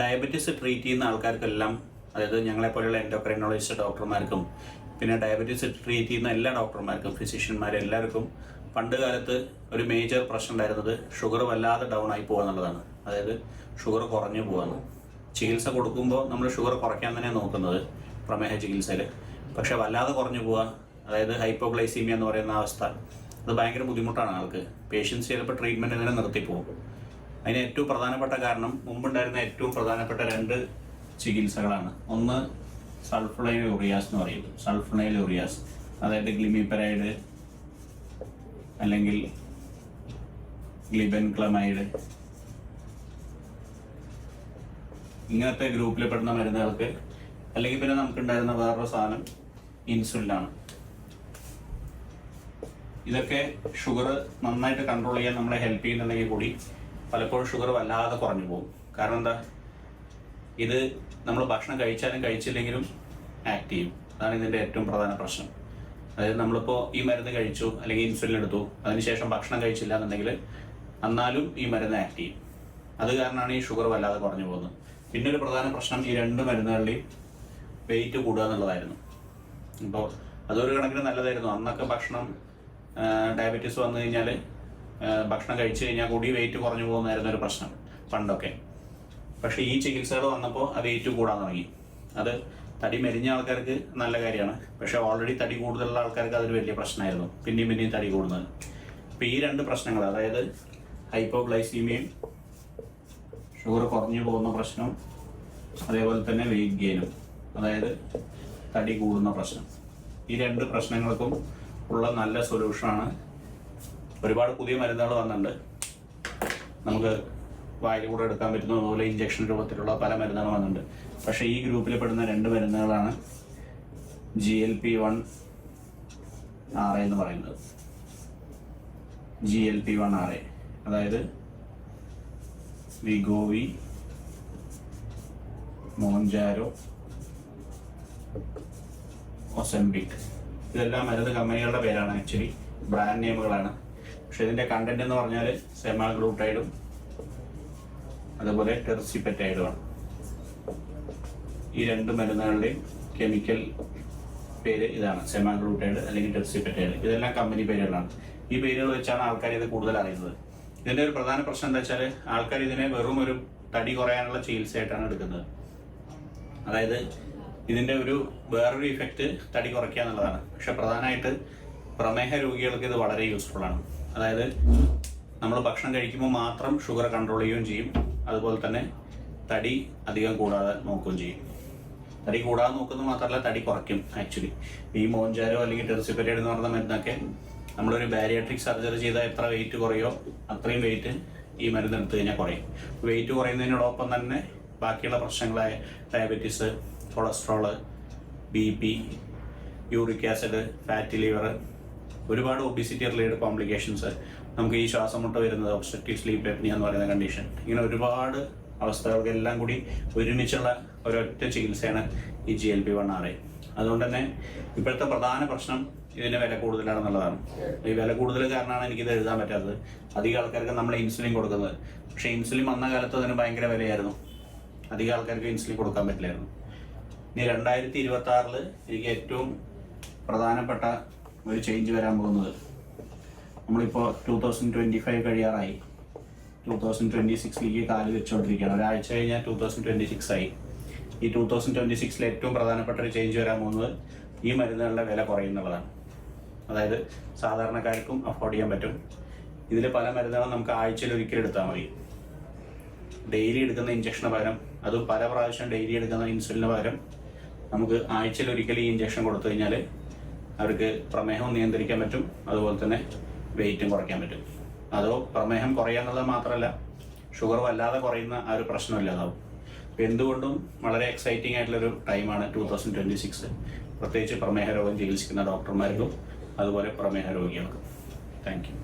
Diabetes treat ചെയ്യുന്ന ആൾക്കാർക്കെല്ലാം അതായത് ഞങ്ങളെ പോലെയുള്ള എൻഡോക്രൈനോളജിസ്റ്റ് ഡോക്ടർമാർക്കും പിന്നെ ഡയബറ്റീസ് ട്രീറ്റ് ചെയ്യുന്ന എല്ലാ ഡോക്ടർമാർക്കും ഫിസിഷ്യന്മാരും എല്ലാവർക്കും പണ്ട് കാലത്ത് ഒരു മേജർ പ്രശ്നം ഉണ്ടായിരുന്നത് ഷുഗർ വല്ലാതെ ഡൗൺ ആയി പോകുക എന്നുള്ളതാണ്. അതായത് ഷുഗർ കുറഞ്ഞു പോകാന്ന് ചികിത്സ കൊടുക്കുമ്പോൾ നമ്മൾ ഷുഗർ കുറയ്ക്കാൻ തന്നെ നോക്കുന്നത് പ്രമേഹ ചികിത്സയിൽ. പക്ഷെ വല്ലാതെ കുറഞ്ഞു പോവുക അതായത് ഹൈപ്പോഗ്ലൈസീമിയ എന്ന് പറയുന്ന അവസ്ഥ അത് ഭയങ്കര ബുദ്ധിമുട്ടാണ് ആൾക്ക്. പേഷ്യൻസ് ചിലപ്പോൾ ട്രീറ്റ്മെന്റ് തന്നെ നിർത്തിപ്പോകും. അതിന് ഏറ്റവും പ്രധാനപ്പെട്ട കാരണം മുമ്പുണ്ടായിരുന്ന ഏറ്റവും പ്രധാനപ്പെട്ട രണ്ട് ചികിത്സകളാണ്. ഒന്ന് സൾഫണൈൽ യൂറിയാസ് എന്ന് പറയും സൾഫണൈൽ യൂറിയാസ് അതായത് ഗ്ലിമിപെറൈഡ് അല്ലെങ്കിൽ ഗ്ലിബെൻക്ലമൈഡ്. ഇങ്ങനത്തെ ഗ്രൂപ്പിൽ പെടുന്ന മരുന്നുകൾക്ക് അല്ലെങ്കിൽ പിന്നെ നമുക്കുണ്ടായിരുന്ന വേറൊരു സാധനം ഇൻസുലിനാണ്. ഇതൊക്കെ ഷുഗർ നന്നായിട്ട് കൺട്രോൾ ചെയ്യാൻ നമ്മളെ ഹെൽപ്പ് ചെയ്യുന്നുണ്ടെങ്കിൽ കൂടി പലപ്പോഴും ഷുഗർ വല്ലാതെ കുറഞ്ഞു പോകും. കാരണം എന്താ? ഇത് നമ്മൾ ഭക്ഷണം കഴിച്ചാലും കഴിച്ചില്ലെങ്കിലും ആക്ട് ചെയ്യും. അതാണ് ഇതിന്റെ ഏറ്റവും പ്രധാന പ്രശ്നം. അതായത് നമ്മളിപ്പോൾ ഈ മരുന്ന് കഴിച്ചു അല്ലെങ്കിൽ ഇൻസുലിൻ എടുത്തു അതിനുശേഷം ഭക്ഷണം കഴിച്ചില്ല എന്നുണ്ടെങ്കിൽ എന്നാലും ഈ മരുന്ന് ആക്ട് ചെയ്യും. അത് കാരണമാണ് ഈ ഷുഗർ വല്ലാതെ കുറഞ്ഞു പോകുന്നത്. പിന്നെ ഒരു പ്രധാന പ്രശ്നം ഈ രണ്ട് മരുന്നുകളുടെയും വെയിറ്റ് കൂടുക എന്നുള്ളതായിരുന്നു. അപ്പോൾ അതൊരു കണക്കിന് നല്ലതായിരുന്നു. അന്നൊക്കെ ഭക്ഷണം ഡയബറ്റീസ് വന്നു കഴിഞ്ഞാൽ ഭക്ഷണം കഴിച്ചു കഴിഞ്ഞാൽ കൂടി വെയിറ്റ് കുറഞ്ഞു പോകുന്നതായിരുന്നു ഒരു പ്രശ്നം പണ്ടൊക്കെ. പക്ഷേ ഈ ചികിത്സകൾ വന്നപ്പോൾ ആ വെയിറ്റ് കൂടാൻ തുടങ്ങി. അത് തടി മെലിഞ്ഞ ആൾക്കാർക്ക് നല്ല കാര്യമാണ്. പക്ഷേ ഓൾറെഡി തടി കൂടുതലുള്ള ആൾക്കാർക്ക് അതൊരു വലിയ പ്രശ്നമായിരുന്നു. പിന്നെയും പിന്നെയും തടി കൂടുന്നത്. അപ്പോൾ ഈ രണ്ട് പ്രശ്നങ്ങൾ അതായത് ഹൈപ്പോഗ്ലൈസീമിയയും ഷുഗർ കുറഞ്ഞു പോകുന്ന പ്രശ്നം അതേപോലെ തന്നെ വെയിറ്റ് ഗെയിനും അതായത് തടി കൂടുന്ന പ്രശ്നം. ഈ രണ്ട് പ്രശ്നങ്ങൾക്കും ഉള്ള നല്ല സൊല്യൂഷനാണ് ഒരുപാട് പുതിയ മരുന്നുകൾ വന്നിട്ടുണ്ട്. നമുക്ക് വായിൽ കൂടെ എടുക്കാൻ പറ്റുന്ന അതുപോലെ ഇഞ്ചക്ഷൻ രൂപത്തിലുള്ള പല മരുന്നുകൾ വന്നിട്ടുണ്ട്. പക്ഷേ ഈ ഗ്രൂപ്പിൽ പെടുന്ന രണ്ട് മരുന്നുകളാണ് G L P one R എന്ന് പറയുന്നത്. G L P one R അതായത് വിഗോവി മോഞ്ചാരോ ഒസംബിക് ഇതെല്ലാം മരുന്ന് കമ്പനികളുടെ പേരാണ്. ആക്ച്വലി ബ്രാൻഡ് നെയിമുകളാണ് പക്ഷെ ഇതിന്റെ കണ്ടന്റ് എന്ന് പറഞ്ഞാൽ സെമാഗ്ലൂട്ടൈഡും അതുപോലെ ടെർസിപ്പറ്റൈഡുമാണ് ഈ രണ്ട് മരുന്നുകളുടെയും കെമിക്കൽ പേര് ഇതാണ് സെമാഗ്ലൂട്ടൈഡ് അല്ലെങ്കിൽ ടെർസിപ്പറ്റൈഡ് ഇതെല്ലാം കമ്പനി പേരുകളാണ്. ഈ പേരുകൾ വെച്ചാണ് ആൾക്കാർ ഇത് കൂടുതൽ അറിയുന്നത്. ഇതിന്റെ ഒരു പ്രധാന പ്രശ്നം എന്താ വെച്ചാൽ ആൾക്കാർ ഇതിനെ വെറും ഒരു തടി കുറയാനുള്ള ചികിത്സയായിട്ടാണ് എടുക്കുന്നത്. അതായത് ഇതിന്റെ ഒരു വേറൊരു ഇഫക്റ്റ് തടി കുറയ്ക്കുക എന്നുള്ളതാണ്. പക്ഷെ പ്രധാനമായിട്ട് പ്രമേഹ രോഗികൾക്ക് ഇത് വളരെ യൂസ്ഫുൾ ആണ്. അതായത് നമ്മൾ ഭക്ഷണം കഴിക്കുമ്പോൾ മാത്രം ഷുഗർ കൺട്രോൾ ചെയ്യുകയും ചെയ്യും. അതുപോലെ തന്നെ തടി അധികം കൂടാതെ നോക്കുകയും ചെയ്യും. തടി കൂടാതെ നോക്കുന്നത് മാത്രമല്ല തടി കുറയ്ക്കും ആക്ച്വലി ഈ മോഞ്ചാരോ അല്ലെങ്കിൽ ടെറിസിപ്പറ്റേഡ് എന്ന് പറഞ്ഞ മരുന്നൊക്കെ നമ്മളൊരു ബാരിയാട്രിക് സർജറി ചെയ്താൽ എത്ര വെയിറ്റ് കുറയോ അത്രയും വെയിറ്റ് ഈ മരുന്ന് എടുത്തു കഴിഞ്ഞാൽ കുറയും. വെയിറ്റ് കുറയുന്നതിനോടൊപ്പം തന്നെ ബാക്കിയുള്ള പ്രശ്നങ്ങളായ diabetes cholesterol B P uric acid fatty liver ഒരുപാട് ഒബിസിറ്റി റിലേറ്റഡ് കോംപ്ലിക്കേഷൻസ് നമുക്ക് ഈ ശ്വാസം മുട്ട വരുന്നത് ഒബ്സ്ട്രക്റ്റീവ് സ്ലീപ്പ് എപ്നിയ എന്ന് പറയുന്ന കണ്ടീഷൻ ഇങ്ങനെ ഒരുപാട് അവസ്ഥകൾക്കെല്ലാം കൂടി ഒരുമിച്ചുള്ള ഒരൊറ്റ ചികിത്സയാണ് ഈ G L P one R അതുകൊണ്ട് തന്നെ ഇപ്പോഴത്തെ പ്രധാന പ്രശ്നം ഇതിന് വില കൂടുതലാണെന്നുള്ളതാണ്. ഈ വില കൂടുതൽ കാരണമാണ് എനിക്കിത് എഴുതാൻ പറ്റാത്തത്. അധികം ആൾക്കാർക്ക് നമ്മൾ ഇൻസുലിൻ കൊടുക്കുന്നത്. പക്ഷേ ഇൻസുലിൻ വന്ന കാലത്ത് അതിന് ഭയങ്കര വിലയായിരുന്നു. അധികം ആൾക്കാർക്ക് ഇൻസുലിൻ കൊടുക്കാൻ പറ്റില്ലായിരുന്നു. ഇനി രണ്ടായിരത്തി ഇരുപത്തി ആറിൽ എനിക്ക് ഏറ്റവും പ്രധാനപ്പെട്ട ഒരു ചേഞ്ച് വരാൻ പോകുന്നത്. നമ്മളിപ്പോൾ ടൂ തൗസൻഡ് ട്വന്റി ഫൈവ് കഴിയാറായി. ടൂ തൗസൻഡ് ട്വന്റി സിക്സിലേക്ക് കാൽ വെച്ചുകൊണ്ടിരിക്കുകയാണ് ഒരാഴ്ച കഴിഞ്ഞാൽ ടൂ തൗസൻഡ് ട്വന്റി സിക്സ് ആയി. ഈ ടൂ തൗസൻഡ് ട്വന്റി സിക്സിൽ ഏറ്റവും പ്രധാനപ്പെട്ട ഒരു ചേഞ്ച് വരാൻ പോകുന്നത് ഈ മരുന്നുകളുടെ വില കുറയുന്നുള്ളതാണ്. അതായത് സാധാരണക്കാർക്കും അഫോർഡ് ചെയ്യാൻ പറ്റും. ഇതിൽ പല മരുന്നുകളും നമുക്ക് ആഴ്ചയിൽ ഒരിക്കൽ എടുത്താൽ മതി. ഡെയിലി എടുക്കുന്ന ഇഞ്ചക്ഷന് പകരം അതും പല പ്രാവശ്യം ഡെയിലി എടുക്കുന്ന ഇൻസുലിന് പകരം നമുക്ക് ആഴ്ചയിൽ ഒരിക്കൽ ഈ ഇഞ്ചക്ഷൻ കൊടുത്തു കഴിഞ്ഞാൽ അവർക്ക് പ്രമേഹം നിയന്ത്രിക്കാൻ പറ്റും അതുപോലെ തന്നെ വെയിറ്റും കുറയ്ക്കാൻ പറ്റും. അതോ പ്രമേഹം കുറയുക എന്നുള്ളത് മാത്രമല്ല ഷുഗർ വല്ലാതെ കുറയുന്ന ആ ഒരു പ്രശ്നമില്ലാതാവും അപ്പോൾ എന്തുകൊണ്ടും വളരെ എക്സൈറ്റിംഗ് ആയിട്ടുള്ളൊരു ടൈമാണ് ടൂ തൗസൻഡ് ട്വന്റി സിക്സ് പ്രത്യേകിച്ച് പ്രമേഹ രോഗം ചികിത്സിക്കുന്ന ഡോക്ടർമാർക്കും അതുപോലെ പ്രമേഹ രോഗികൾക്കും. Thank you